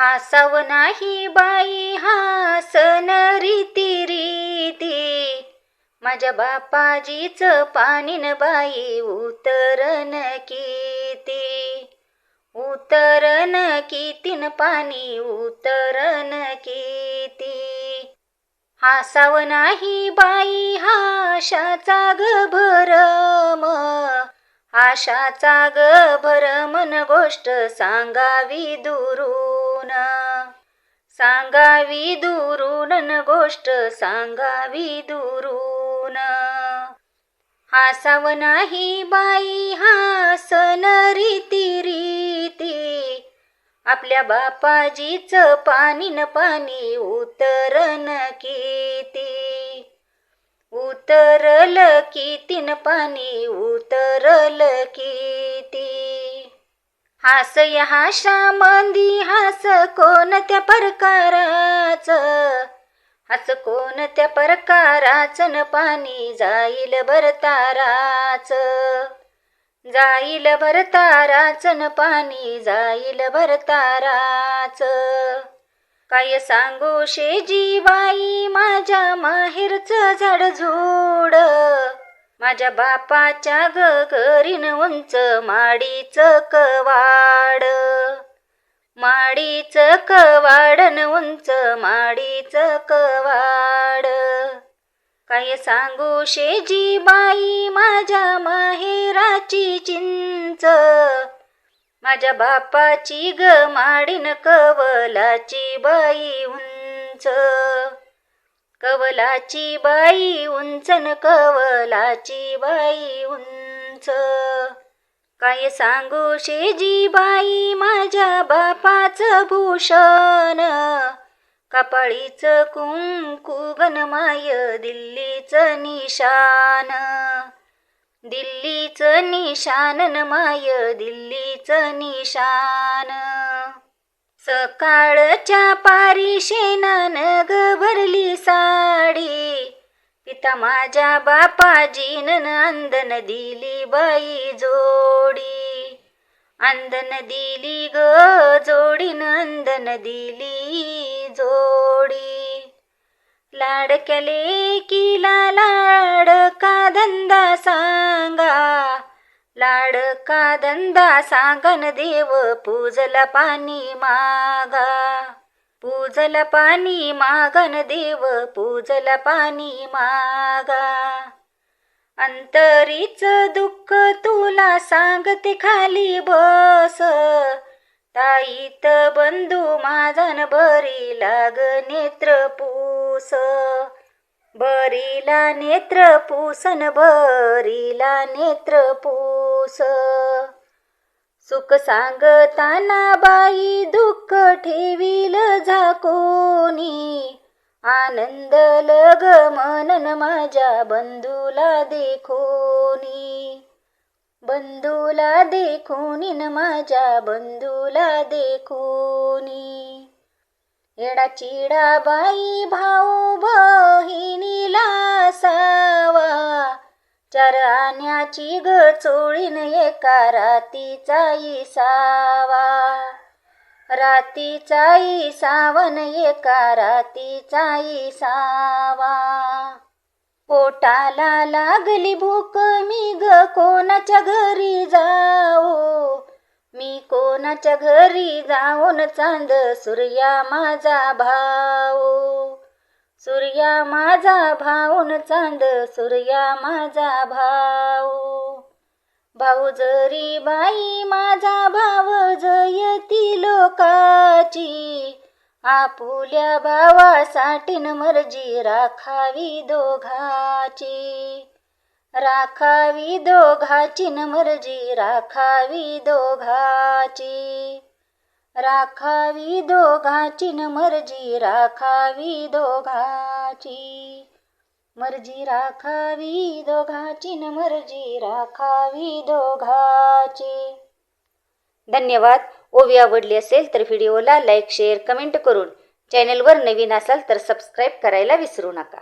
हासाव नाही बाई हासन रीती रीती. माझ्या बापाजीच पाणीन बाई उतरन किती. उतरन कितीन पाणी उतरन किती. हासाव नाही बाई हाशाचा ग भरम. आशाचा ग भरमन गोष्ट सांगावी दुरू. दुरून सांगावी दुरून न गोष्ट सांगावी दुरून. हासाव नाही बाई हासन रीती रीती. आपल्या बापाजीच पाणी न पाणी उतरन किती. उतरल कितीन पाणी उतरल किती. हासय हाशा मंदी हास कोणत्या प्रकाराच? हास कोणत्या प्रकाराच न पाणी जाईल भरताराच जाईल भरताराच न पाणी जाईल भरताराच काय सांगू शे जीवाई माझ्या माहेरच झाडझुड माझ्या बापाच्या ग घरीन उंच माडीच कवाड. माडीच कवाडन उंच माडीच कवाड. काय सांगू शेजी बाई माझ्या माहेराची चिंच. माझ्या बापाची ग माडीन कवलाची बाई उंच. कवलाची बाई उंचन कवलाची बाई उंच. काय सांगू शेजी बाई माझ्या बापाच भूषण. कपाळीच कुंकू गणमाय दिल्लीच निशान. दिल्लीच निशान माय दिल्लीच निशान. सकाळच्या पारी शेणान ग भरली साडी. पिता माझ्या बापाजीन अंदन दिली बाई जोडी. अंदन दिली ग जोडीन अंदन दिली जोडी. लाडक्या लेकीला लाडका धंदा सांगा. लाडका धंदा सांगन देव पूजला पाणी मागा. पूजला पाणी मागन देव पूजला पाणी मागा. अंतरीच दुःख तुला सांगते खाली बस. ताईत बंधू माझन बरी लाग नेत्र पूस. बरीला नेत्र पूसन बरीला नेत्र पूस. सुख सांगताना बाई दुःख ठेवील झाकोनी. आनंद लग मनन माझ्या बंधूला देखोनी. बंधूला देखोनी न माझ्या बंधूला देखोनी. येडा चिडा बाई भाऊ बहिणीला सावा. चार आण्याची ग चोळीन एका रातीचा इसावा रातीचा सावन एका रातीचा सावा. पोटाला लागली भूक मी ग कोणाच्या घरी जाऊ? मी कोणाच्या घरी जाऊन चांद सूर्या माझा भाऊ. सूर्या माझा भाऊन चांद सूर्या माझा भाऊ. भाऊ जरी बाई माझा भाव जयती लोकाची. आपुल्या भावासाठी न मर्जी राखावी दोघाची. राखावी दोघाची न मर्जी राखावी दोघाची. राखावी दोघाची न मर्जी राखावी दोघाची. मर्जी राखावी दोघाची न मर्जी राखावी दोघाची. धन्यवाद. ओवी आवडली असेल तर व्हिडिओला लाईक शेअर कमेंट करून चॅनलवर नवीन असाल तर सबस्क्राईब करायला विसरू नका.